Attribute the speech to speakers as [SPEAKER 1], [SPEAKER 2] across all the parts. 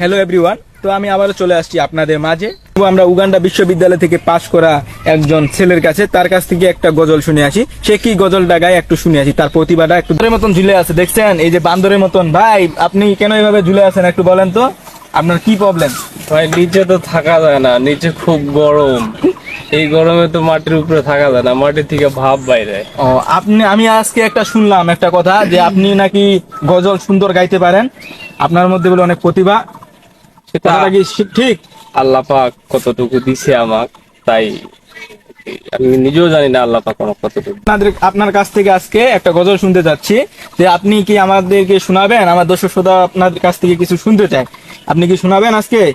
[SPEAKER 1] Hello everyone তো আমি আবারও চলে আসছি আপনাদের মাঝে। আমরা উগান্ডা বিশ্ববিদ্যালয় থেকে পাশ করা একজন ছেলের কাছে, তার কাছ থেকে একটা গজল শুনে আসি। সে কি গজলটা গায়ে একটু শুনে আসি, তার প্রতিভাটা একটু। মতন ঝুলে আছে, দেখছেন? এই যে বান্দরের মতন। ভাই, আপনি কেন এইভাবে ঝুলে আছেন একটু বলেন তো? আপনার কি প্রবলেম
[SPEAKER 2] ভাই, নিচে তো থাকা যায় না, নিচে খুব গরম। এই গরমে তো মাটির উপরে থাকা যায় না মাটির থেকে ভাব বাইরে।
[SPEAKER 1] ও আপনি আমি আজকে একটা শুনলাম একটা কথা যে আপনি নাকি গজল সুন্দর গাইতে পারেন। আপনার মধ্যে বলে অনেক প্রতিভা। সে কথাটা কি ঠিক?
[SPEAKER 2] আল্লাহ পাক কতটুকু দিছে আমাক তাই আমি নিজেও জানি না আল্লাহ পাক আমার কতটুকু
[SPEAKER 1] আপনাদের আপনার কাছ থেকে আজকে একটা গজল শুনতে যাচ্ছি যে আপনি কি আমাদেরকে শোনাবেন? আমার দর্শক শ্রোতা আপনার কাছ থেকে কিছু শুনতে চায়। আপনি কি শোনাবেন আজকে?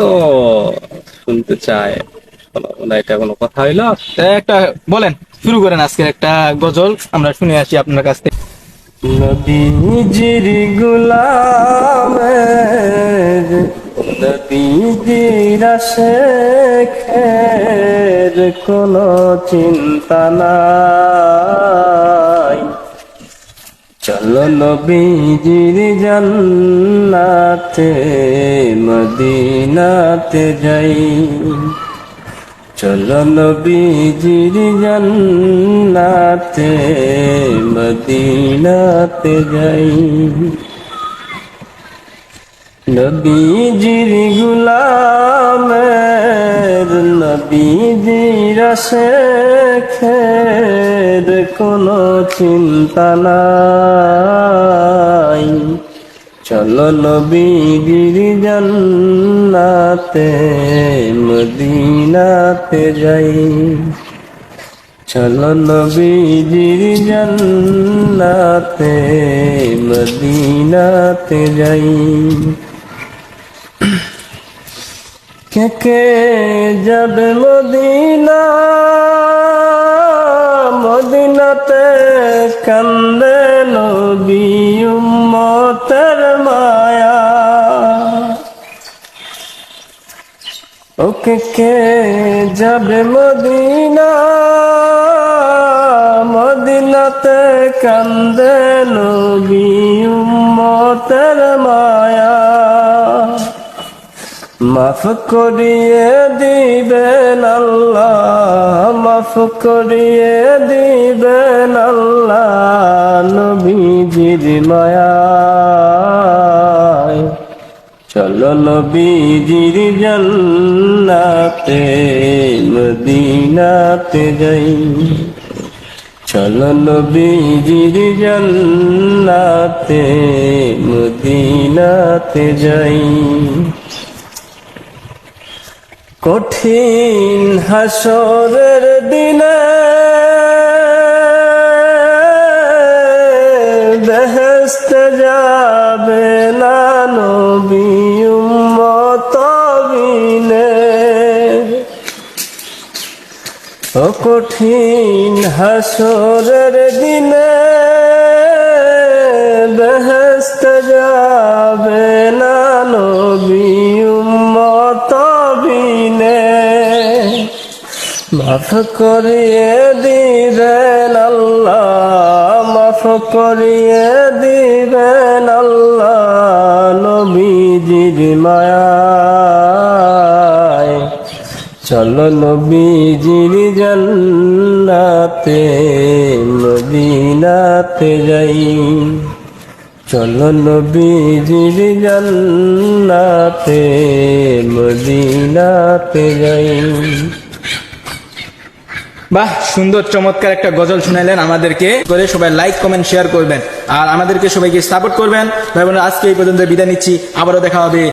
[SPEAKER 2] তো শুনতে শোনাবো এটা কোনো কথা হইল।
[SPEAKER 1] একটা, বলেন, শুরু করেন আজকে একটা গজল। আমরা শুনে আসি আপনার কাছ থেকে।
[SPEAKER 2] নবীজির গুলামের নবীজির শেখের কোনো চিন্তা নাই। চলো নবীজির জান্নাতে মদিনাতে যাই। চলো নবীজির জান্নাতে মদিনাতে যাই। নবীজির গুলামের নবীজির শেখের কোনো চিন্তা নাই। চলো নবীজির জান্নাতে, মদিনাতে যাই। চলো নবীজির জান্নাতে, মদিনাতে যাই। কে কে যাবে মদিনা? মদিনাতে কান্দে নবী উম্মতের মায়া। ওকে কে যাবে মদিনা? মদিনাতে কান্দে নবী উম্মতের মায়া। মাফ করিয়ে দিবেন আল্লাহ, মাফ করিয়ে দিবেন আল্লাহ নবীজির মায়ায়। চলো নবীজির জান্নাতে, মদিনাতে যাই। চলো নবীজির জান্নাতে, মদিনাতে যাই। কঠিন হাসরের দিনে বেহেস্ত যাবে না ও কঠিন হাসরের দিনে বেহেস্ত যাবে মাফ করিয়ে দিবেন আল্লাহ, মাফ করিয়ে দিবেন আল্লাহ নবীজির মায়ায়। চলো নবীজির জান্নাতে, মদিনাতে যাই। চলো নবীজির জান্নাতে, মদিনাতে যাই।
[SPEAKER 1] বাহ সুন্দর চমৎকার একটা গজল শুনাইলেন আমাদেরকে। করে সবাই লাইক কমেন্ট শেয়ার করবেন। আর আমাদেরকে সবাইকে সাপোর্ট করবেন। ভাই বোনেরা, আজকে এই পর্যন্ত বিদায় নিচ্ছি। আবারও দেখা হবে।